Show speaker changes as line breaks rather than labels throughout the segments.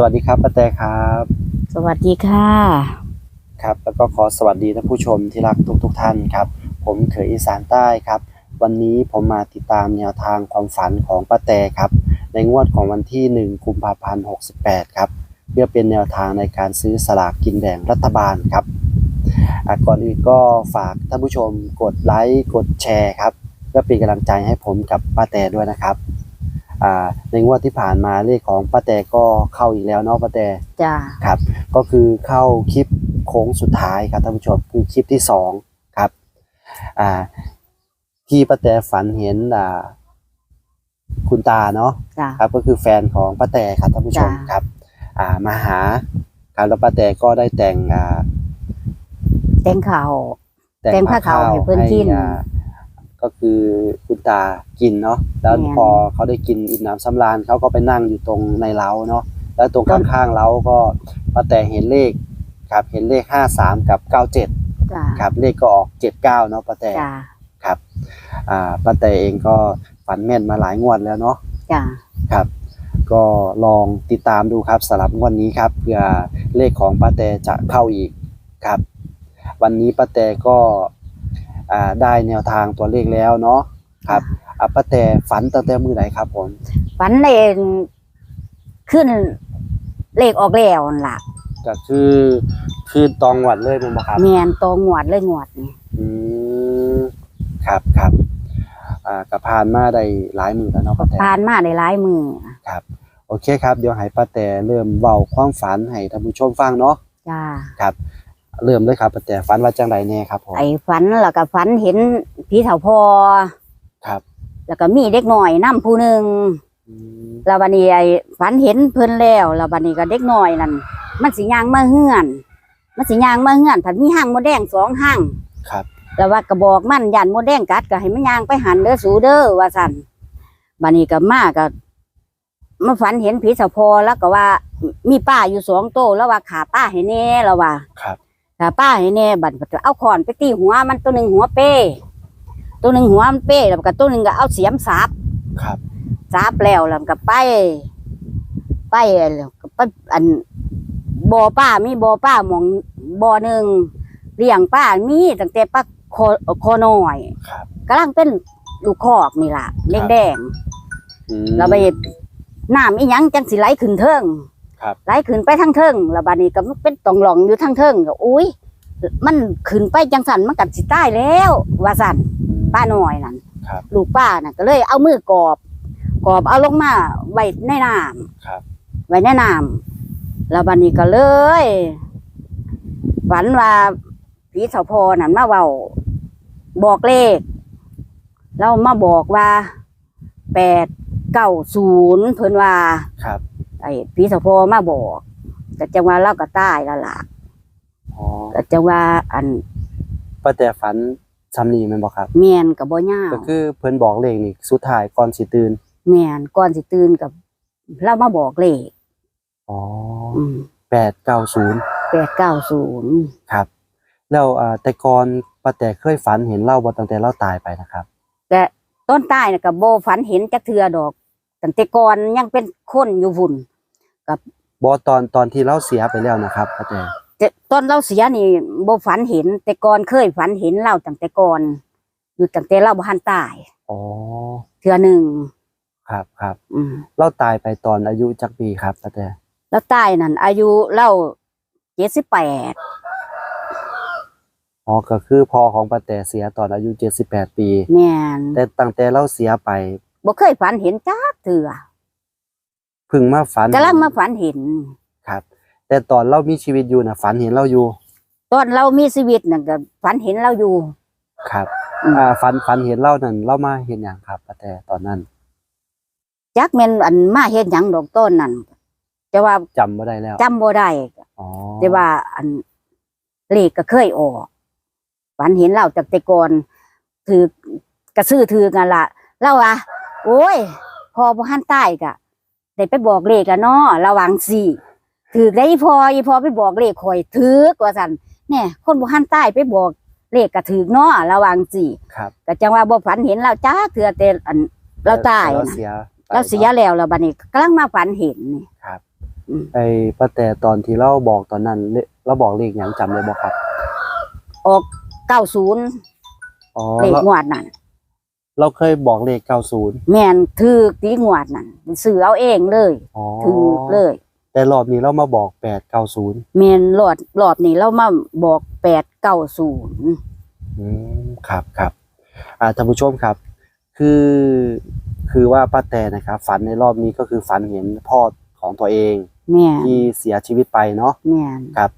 สวัสดีครับป้าแตครับ
สวัสดีค่ะ
ครับ แล้วก็ขอสวัสดีท่านผู้ชมที่รักทุกทุกๆท่านครับ ผมเขยอีสานใต้ครับ วันนี้ผมมาติดตามแนวทางความฝันของป้าแตครับ ในงวดของวันที่ 1 กุมภาพันธ์ 68 ครับ เพื่อเป็นแนวทางในการซื้อสลากกินแบ่งรัฐบาลครับอะก่อนอื่นก็ฝากท่านผู้ชมกดไลค์กดแชร์ครับเพื่อเป็นกำลังใจให้ผมกับป้าแตด้วยนะครับอ่า ในงวดที่ผ่านมาเลขของป้าแตก็เข้าอีกแล้วเนาะป้าแต
จ้า
ครับ ก็คือเข้าคลิปโค้งสุดท้ายครับท่านผู้ชมคือคลิปที่สองครับอ่าที่ป้าแตฝันเห็นอ่าคุณตาเนาะ
จ้า
ครับก็คือแฟนของป้าแตครับท่านผู้ชม
จ้ะ
ครับ อ่ามาหาครับแล้วป้าแตก็ได้แต่งอ่า
แต่งข่าวแต่งผ้าขาวให้เพิ่นกิน
อ่า ก็คือคุณตากินเนาะแล้ว
แม่น
พอเขาได้กินอิ่มน้ำสำราญเขาก็ไปนั่งอยู่ตรงในเล้าเนาะแล้วตรง
ต้น
ข้างๆเล้าก็ป้าแต่เห็นเลขครับเห็นเลขห้าสามกับเก้าเจ็ด
จ้า
ครับเลขก็ออกเจ็ดเก้าเนาะป้าแต่
จ้า
ครับอ่าป้าแต่เองก็ฝันแม่นมาหลายงวดแล้วเนาะ
จ้า
ครับ ก็ลองติดตามดูครับสำหรับงวดนี้ครับเพื่อเลขของป้าแต่จะเข้าอีกครับ วันนี้ป้าแต่ก็อ่า ได้แนวทางตัวเลขแล้วเนาะครับอะป้าแต่ฝันตั้งแต่มือไหนครับผม
ฝันเองขึ้นเลขออกแล้วนั่นล่ะ
ก็คือคือตองวัดเลยแมันบ่ครับ
แมนโตงวดเลยงวดนี่
อืมครับครับอ่ากับพานมาได้หลายมือแล้วเนาะป้าแต่
ผ่านมาได้หลายมือ
ครับ โอเคครับเดี๋ยวให้ป้าแต่เริ่มเว้าความฝันให้ท่านผู้ชมฟังเนาะ
จ้า
ครับ เริ่มเลยครับป้าแต่ฝันว่าจังไดแน่ครับผม
ไอ้ฝันแล้วก็ฝันเห็นผีเถาพอ
ครับ
แล้วก็มีเด็กหน่อยนํผู้หนึ่ง
อืม
แล้วบัดนี้ไอ้ฝันเห็นเพิ่นแล้วแล้วบัดนี้ก็เด็กหน่อยนั่นมันสิย่างมาเฮือน มันสิย่างมาเฮือนผันมีห้างมดแดงสองห้าง
ครับ
แล้วว่าก็บอกมันยันมดแดงกัดก็ให้มันย่างไปหันเด้อสูเด้อว่าสั่นบัดนี้ก็มาก็มาฝันเห็นผีสะพอแล้วก็ว่ามีป้าอยู่สองโตวแล้วว่าขาป้าให้แน่แล้วว่า
ครับ
ขาป้าให้แน่บัดก็เอาขอนไปตีหัวมันตัวหนึ่งหัวเป้ ตัวหนึ่งหัวมันเป้แล้วก็ตัวหนึ่งก็เอาเสียมสับ
ครับ
สับแล้วแล้วก็ไป ไปแล้วก็ไปอันบ่อป้ามีบ่อป้าหมองบ่อหนึ่งเลี้ยงป้ามีตั้งแต่ป้าคอคอน้อย
ครับ
กำลังเป็นลูกคอกนี่ล่ะ
ครับ
แดง
อืม
ๆแล้วไปน้ำอีหยังจังสิไหลขึ้นเทิง
ครับ
ไหลขึ้นไปทั้งเทิงแล้วบาดนี้ก็มันเป็นตองหลองอยู่ทั้งเทิงก็อุ้ย มันขึ้นไปจังสันมันกัดสิตายแล้ว ว่าสันป้าน้อยนั่น
ครับ
ลูกป้าน่ะก็เลยเอามือกอบกอบเอาลงมาไว้ในน้
ครับำ
ไว้ในน้ำแล้วบาดนี้ก็เลยฝันว่าผีเสาพอนั่นมาเว้าบอกเลขแล้วมาบอกว่าแปดเก้าศูนย์เพิ่นว่า
ครับ
ไอ้ผีเสาพอมาบอกแต่จังว่าเราก็ตายแล้วล่ะ
อ๋อ
ก็จังว่าอัน
ป้าแต่ฝันซ้ำนี่แม่นบ่ครับ
เมียนกับบ่ยาว
ก็คือเพิ่นบอกเลขนี่สุดท้ายก่อนสิตื่น
เมียนก่อนสิตื่นกับเรามาบอกเลข
อ๋อ
แปดเก้าศูนย์
890ครับ แล้วอ่าแต่ก่อนป้าแต่เคยฝันเห็นเล่าบ่ตั้งแต่เราตายไปนะครับ
แต่ต้นใต้น่ะกับโบฝันเห็นจักเทือดอก ตั้งแต่ก่อนยังเป็นคนอยู่ฝุ่น
บ่ตอนตอนที่เราเสียไปแล้วนะครับป้าแต่
แต่ตอนเราเสียนี่โบฝันเห็น แต่ก่อนเคยฝันเห็นเราตั้งแต่ก่อนอยู่ตั้งแต่เราบ่ทันตาย
อ๋อ
เทือหนึ่ง
ครับครับ
อืม
เราตายไปตอนอายุจักปีครับป้าแต่
แล้วตายนั่นอายุเล่าเจ็ดสิบแปด
อ๋อก็คือพ่อของป้าแต่เสียตอนอายุ78ปี
แม่น
แต่ตั้งแต่เราเสียไป
บ่เคยฝันเห็นจัก เถื่อ
เพิ่งมาฝัน
กำลังมาฝันเห็น
ครับ แต่ตอนเรามีชีวิตอยู่นะฝันเห็นเราอยู่
ตอนเรามีชีวิตนั่นก็ฝันเห็นเราอยู่
ครับ
อืม
อ่าฝันฝันเห็นเรานั่นเรามาเห็นอย่างครับป้าแต่ตอนนั้น
จักแม่นอันมาเฮ็ดหยังดอกต้นนั่นแต่ว่า
จำไม่ได้แล้ว
จำบ่ได้
อ๋อ
แต่ว่าอันเลขก็เคยออกฝันเห็นเราจากแต่ก่อนถือกระซื้อถือกันละเราว่าโอ้ยพ อบ่ทันตายกะได้ไปบอกเลขแล้วเนาะระวังสิถือได้อีพออีพอไปบอกเลขข่อยถือกว่าซั่นแน่คนบ่ทันตายไปบอกเลขก็ถือเนาะระวังสิ
ครับ
ก็จังว่าบ่ฝันเห็นเราจ้าเถือแต่อันเราตาย
เรา
นะ
เสียไป
เราเสียแล้วแล้วบัดนี้กำลังมาฝันเห็นนี่
ครับ
อืม
ไอ้ป้าแต่ตอนที่เราบอกตอนนั้นเลเราบอกเลขหยังจำได้บ่ครับ
ออกเก้าศูนย์
อ๋อ
เลข
เรา
งวดนั่น
เราเคยบอกเลข90
แม่นถือตีงวดนั่นซื้อเอาเองเลย
อ๋อ
ถือเลย
แต่รอบนี้เรามาบอก890
แม่นรอดรอบนี้เรามาบอกแปดเก้าศูนย์
อืมครับครับอ่าท่านผู้ชมครับ คือคือว่าป้าแต่นะครับ ฝันในรอบนี้ก็คือฝันเห็นพ่อของตัวเอง
แม่น
ที่เสียชีวิตไปเนาะ
แม่น
ครับ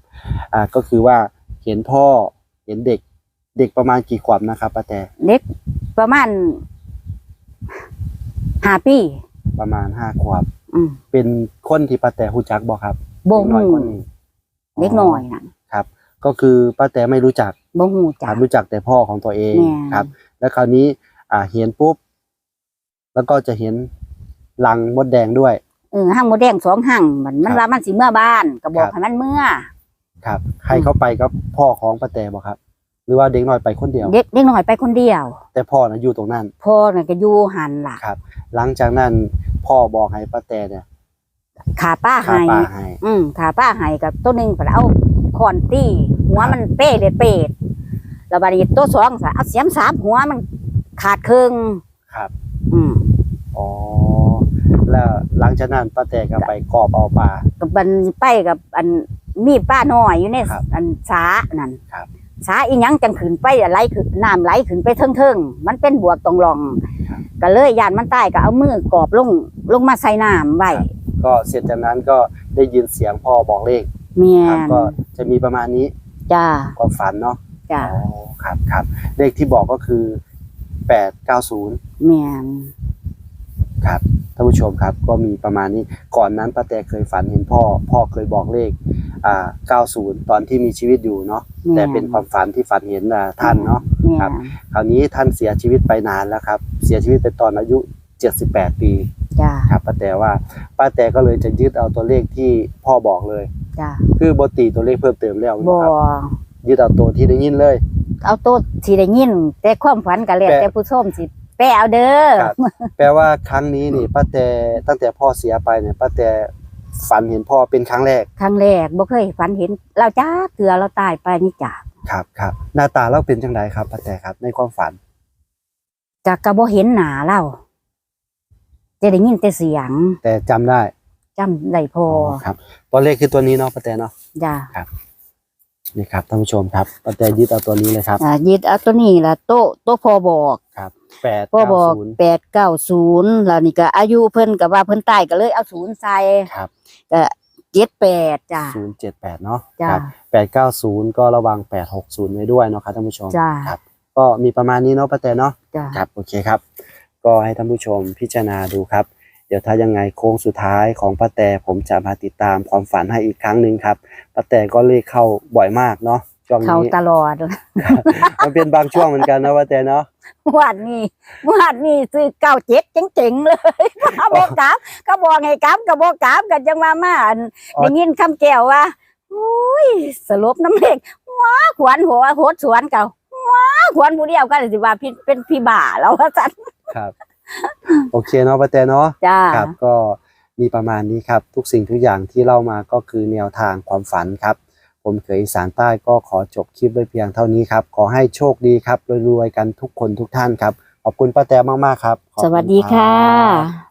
อ่าก็คือว่าเห็นพ่อเห็นเด็กเด็กประมาณกี่ขวบนะครับป้าแต่
เด็ก ประมาณห้าปี
ประมาณห้าขวบ
อืม
เป็นคนที่ป้าแต่หูจักบอกครับ
บ่
เด็กน้อย
ฮู้
คนนี้
เด็กน้อยนั่น
ครับ ก็คือป้าแต่ไม่รู้จัก
บ่ฮู้
ค
จั
รั
ก
บรู้จักแต่พ่อของตัวเอง
แม่
ครับ แล้วคราวนี้ อ่าเห็นปุ๊บ แล้วก็จะเห็นลังมดแดงด้วย
เออห้างหมดแดงสองห้างมันมัน
ครับ
ว่ามันสิเมื่อบ้านก็บอก
ครับ
ให้มันเมื่อ
ครับ ใครเข้าไปก็พ่อของป้าแต่บอกครับ หรือว่าเด็กน้อยไปคนเดียว
เด็กเด็กน้อยไปคนเดียว
แต่พ่อนะอยู่ตรงนั้น
พ่อน่ะก็อยู่หันล่ะ
ครับ หลังจากนั้นพ่อบอกให้ป้าแต่เนี่ย
ขาป้า
ฆ่า
ให้
ป้าให้
อืมขาป้าให้กับตัวหนึงก็เอาคอนตี้หัวมันเป้เลยเปดแล้วบัดนี้ตัวสองก็เอาเสียมสามหัวมันขาดครึ่ง
ครับ
อืม
อ๋อแล้วหลังจากนั้นป้าแต่ก็ไปกอบเอาปลา
กับมันไปกับอันมีป้าน้อยอยู่ใน
ครับ
อันสานั่น
ครับ
สาอีหยังจังขึ้นไปไหลขึ้นน้ำไหลขึ้นไปเทิงๆมันเป็นบวกตรงรอง
ครับ
ก็เลยยานมันตายก็เอามือกอบลงลงมาใส่น้ำไว้
ก็เสร็จจากนั้นก็ได้ยินเสียงพ่อบอกเลข
เมีย
ครับ
น
ก็จะมีประมาณนี้
จ้า
ความฝันเนาะ
จ้า
อ๋อครับครับเลขที่บอกก็คือแปดเก้าศูนย์
เมียน
ครับท่านผู้ชมครับก็มีประมาณนี้ก่อนนั้นป้าแต่เคยฝันเห็นพ่อ พ่อเคยบอกเลข อ่าเก้าศูนย์ตอนที่มีชีวิตอยู่เนาะแต่เป็นความฝันที่ฝันเห็นอ่าท่านเนาะ
เมีย
ครับ
น
คราวนี้ท่านเสียชีวิตไปนานแล้วครับ เสียชีวิตไปตอนอายุ 78 ปี
จ้า
ครับป้าแต่ว่าป้าแต่ก็เลยจะยึดเอาตัวเลขที่พ่อบอกเลย
จ้า
คือบตีตัวเลขเพิ่มเติมแล้ว
บ่
ครับยึดเอาตัวที่ได้ยินเลย
เอาโต๊ะที่ได้ยิน แต่ความฝันก็แล้ว
แปะ
แต่ผู้ชมสิแปะเอาเด้อ
ครับ แปลว่าครั้งนี้นี่ป้าแต่ตั้งแต่พ่อเสียไปเนี่ยป้าแต่ ฝันเห็นพ่อเป็นครั้งแรก
ครั้งแรกบ่เคยฝันเห็น เราจ้าเกลือเราตายไปนี่จ้า
ครับครับหน้าตาเราเป็นจังไดครับป้าแต่ครับ ในความฝัน
จากก็บ่เห็นหน้าเราจะได้ยินแต่เสียง
แต่จำได้
จำได้พอ
ครับ ตัวเลขคือตัวนี้เนาะป้าแต่เนาะ
จ้า
นี่ครับท่านผู้ชมครับป้าแต่ยึดเอาตัวนี้เลยครับ
อ่ายึดเอาตัวนี้ล่ะโต๊ะโต๊ะพอบอก
ครับแปด
พอ
เก้า
บอก
ศูนย์
แปดเก้าศูนย์แล้วนี่ก็อายุเพิ่นก็ว่าเพิ่นตายก็เลยเอาศูนย์ใส่
ครับ
ก็เจ็ดแปดจ้า
ศูนย์เจ็ดแปดเนาะ
จ้า
ครับแปดเก้าศูนย์ก็ระวังแปดหกศูนย์ไว้ด้วยเนาะครับท่านผู้ชม
จ้า
ครับก็มีประมาณนี้เนาะป้าแต่เนาะ
จ้า
ครับโอเคครับ ก็ให้ท่านผู้ชมพิจารณาดูครับเดี๋ยวถ้ายังไงโค้งสุดท้ายของป้าแต่ผมจะมาติดตามความฝันให้อีกครั้งหนึ่งครับป้าแต่ก็เลขเข้าบ่อยมากเนาะช่วง
เขา
นี้
ตลอด
มันเป็นบางช่วงเหมือนกันนะป้าแต่เนาะ
วาดนี่วาดนี่ซื้อเก้าเจ็ดเจ๋งๆเลยมาบอกกราบก็บอกไงกราบก็บอกกราบกันจังมามาอัน
อ๋อ
ได้ยินคำแก้วว่าอุ้ยสรุปน้ำเล็กว้าขวัญหัวโหดสวนเก่าว้าขวัญผู้เดียวกันสิว่าพี่เป็นพี่บ่าแล้วว่าจัน
ครับ โอเคเนาะป้าแต่เนาะ
จ้า
ครับ ก็มีประมาณนี้ครับ ทุกสิ่งทุกอย่างที่เล่ามาก็คือแนวทางความฝันครับ ผมเคยอีสานใต้ก็ขอจบคลิปไว้เพียงเท่านี้ครับ ขอให้โชคดีครับรวยๆกันทุกคนทุกท่านครับ ขอบคุณป้าแตมากๆครับขอบ
ส
คุณ
วัสดี
รับ
ค่ะ